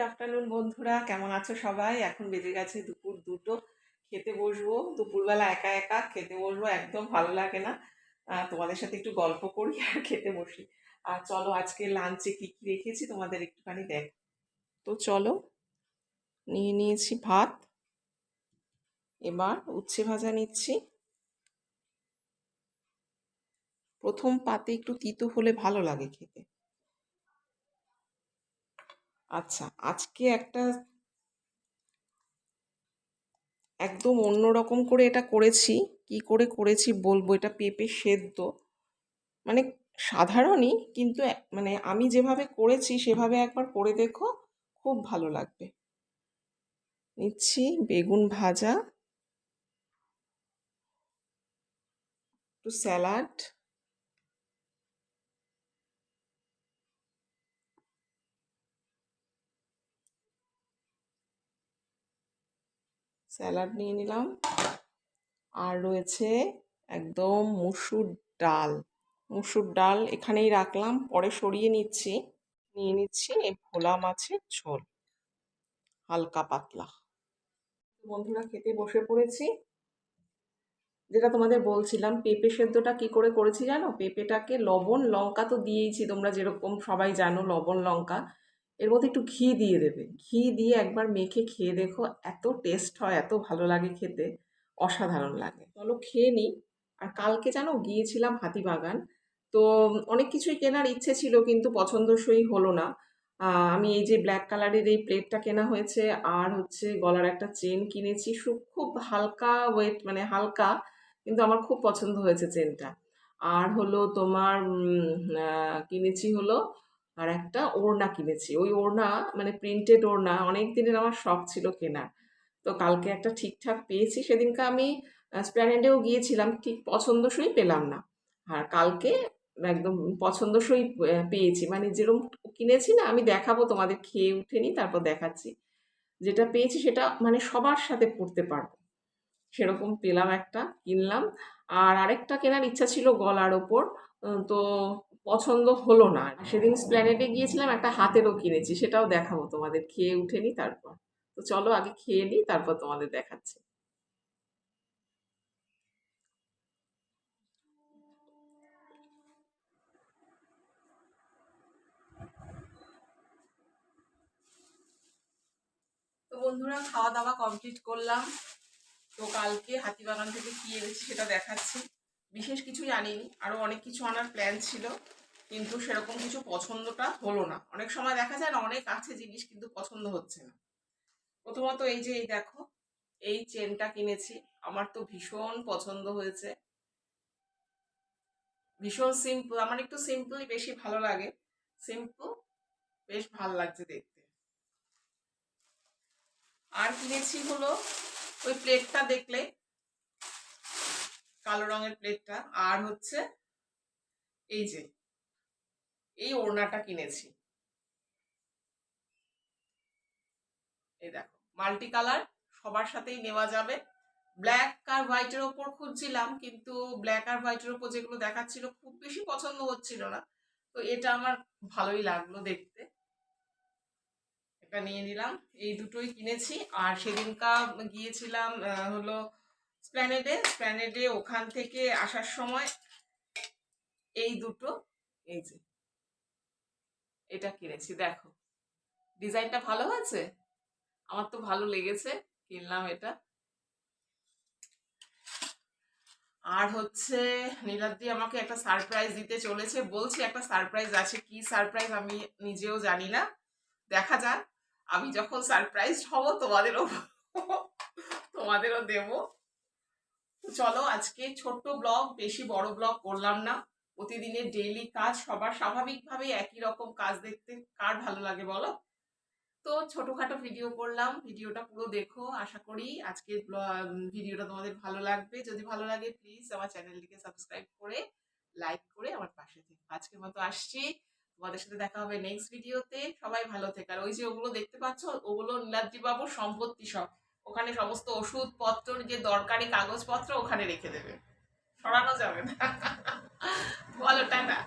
Good afternoon বন্ধুরা। কেমন আছো সবাই? এখন বেজে গেছে দুপুর দুটো। খেতে বসবো। দুপুরবেলা একা একা খেতে বসবো, একদম ভালো লাগে না। তোমাদের সাথে একটু গল্প করি আর খেতে বসি। আর চলো, আজকে লাঞ্চে কী কী রেখেছি তোমাদের একটুখানি দেখ। তো চলো, নিয়ে নিয়েছি ভাত। এবার উচ্ছে ভাজা নিচ্ছি। প্রথম পাতে একটু তিতো হলে ভালো লাগে খেতে। আচ্ছা আজকে একটা একদম অন্যরকম করে এটা করেছি। কি করে করেছি বলব? এটা পেঁপে সেদ্ধ। মানে সাধারণই, কিন্তু মানে আমি যেভাবে করেছি সেভাবে একবার করে দেখো, খুব ভালো লাগবে। নিচ্ছি বেগুন ভাজা। একটু স্যালাড। স্যালাড নিয়ে নিলাম। আর রয়েছে একদম মুসুর ডাল। মুসুর ডাল এখানেই রাখলাম, পরে সরিয়ে নিচ্ছি। নিয়ে নিচ্ছি এই ভোলা মাছের ঝোল, হালকা পাতলা। বন্ধুরা, খেতে বসে পড়েছি। যেটা তোমাদের বলছিলাম, পেঁপে সেদ্ধটা কি করে করেছি জানো? পেঁপেটাকে লবণ, লঙ্কা তো দিয়েইছি, তোমরা যেরকম সবাই জানো, লবণ, লঙ্কা। এর মধ্যে একটু ঘি দিয়ে দেবে। ঘি দিয়ে একবার মেখে খেয়ে দেখো, এত টেস্ট হয়, এত ভালো লাগে খেতে, অসাধারণ লাগে। চলো খেয়ে নিই। আর কালকে জানো গিয়েছিলাম হাতিবাগান, তো অনেক কিছুই কেনার ইচ্ছে ছিল কিন্তু পছন্দসই হলো না। আমি এই যে ব্ল্যাক কালারের এই প্লেটটা কেনা হয়েছে, আর হচ্ছে গলার একটা চেন কিনেছি। খুব হালকা ওয়েট মানে হালকা, কিন্তু আমার খুব পছন্দ হয়েছে চেনটা আর হলো তোমার কিনেছি হলো আর একটা ওড়না কিনেছি। ওই ওড়না মানে প্রিন্টেড ওড়না অনেক দিনের আমার শখ ছিল কেনার। তো কালকে একটা ঠিকঠাক পেয়েছি, সেদিনকে আমি স্প্ল্যানেডেও গিয়েছিলাম, ঠিক পছন্দসই পেলাম না। আর কালকে একদম পছন্দসই পেয়েছি। মানে যেরকম কিনেছি না, আমি দেখাবো তোমাদের, খেয়ে উঠেনি তারপর দেখাচ্ছি। যেটা পেয়েছি সেটা মানে সবার সাথে পড়তে পারব। সেরকম পেলাম একটা, কিনলাম। আর আরেকটা কেনার ইচ্ছা ছিল গলার ওপর তো পছন্দ হলো না সেদিন স্প্ল্যানেডে গিয়েছিলাম একটা হাতেরও কিনেছি সেটাও দেখাবো তোমাদের। খেয়ে উঠেনি তারপর। তো চলো আগে খেয়ে নিই তারপর তোমাদের দেখাচ্ছি। তো বন্ধুরা খাওয়া দাওয়া কমপ্লিট করলাম। তো কালকে হাতিবাগান থেকে কি এনেছি সেটা দেখাচ্ছি। বিশেষ কিছু জানিনি। আরও অনেক কিছু আনার প্ল্যান ছিল, কিন্তু সেরকম কিছু পছন্দটা হলো না। অনেক সময় দেখা যায় না, অনেক আছে জিনিস কিন্তু পছন্দ হচ্ছে না। প্রথমত এই যে, এই দেখো, এই চেনটা কিনেছি। আমার তো ভীষণ পছন্দ হয়েছে। ভীষণ সিম্পল আমার একটু সিম্পলই বেশি ভালো লাগে। সিম্পল বেশ ভালো লাগছে দেখতে। আর কিনেছি হলো, ওই প্লেটটা দেখলে কালো রঙের প্লেটটা, আর হচ্ছে এই যে, এই ওড়নাটা কিনেছি। এই দেখো মাল্টি কালার সবার সাথেই নেওয়া যাবে। ব্ল্যাক আর হোয়াইটের ওপর খুঁজছিলাম, কিন্তু ব্ল্যাক আর হোয়াইটের ওপর যেগুলো দেখাচ্ছিল খুব বেশি পছন্দ হচ্ছিল না। তো এটা আমার ভালোই লাগল দেখতে। এটা নিয়ে নিলাম। এই দুটোই কিনেছি, আর সেদিনকা গিয়েছিলাম হলো স্প্ল্যানেডে স্প্ল্যানেডে ওখান থেকে আসার সময় এই দুটো, এই যে, এটা কিনেছি, দেখো। ডিজাইনটা ভালো হয়েছে? আমার তো ভালো লেগেছে, কিনলাম এটা। আর হচ্ছে, নীলাদ্রি আমাকে একটা সারপ্রাইজ দিতে চলেছে। বলছি, একটা সারপ্রাইজ আছে। কি সারপ্রাইজ আমি নিজেও জানি না। দেখা যাক, আমি যখন সারপ্রাইজ হব, তোমাদেরও তোমাদেরও দেবো। চলো আজকে ছোট্ট ব্লগ, বেশি বড় ব্লগ করলাম না। প্রতিদিনের ডেইলি কাজ সবার স্বাভাবিকভাবে একই রকম কাজ দেখতে কার ভালো লাগে বলো? তো ছোটখাটো ভিডিও করলাম ভিডিওটা পুরো দেখো, আশা করি আজকের ভিডিওটা তোমাদের ভালো লাগবে। যদি ভালো লাগে প্লিজ আমার চ্যানেলটিকে সাবস্ক্রাইব করে লাইক করে আমার পাশে থেকো। আজকের মতো আসছি। তোমাদের সাথে দেখা হবে নেক্সট ভিডিওতে সবাই ভালো থেকে। আর ওই যে ওগুলো দেখতে পাচ্ছ, ওগুলো নীলাদ্রি বাবুর সম্পত্তি সব। ওখানে সমস্ত ওষুধপত্র যে দরকারি কাগজপত্র ওখানে রেখে দেবে। সরানো যাবে না। বলো টাটা।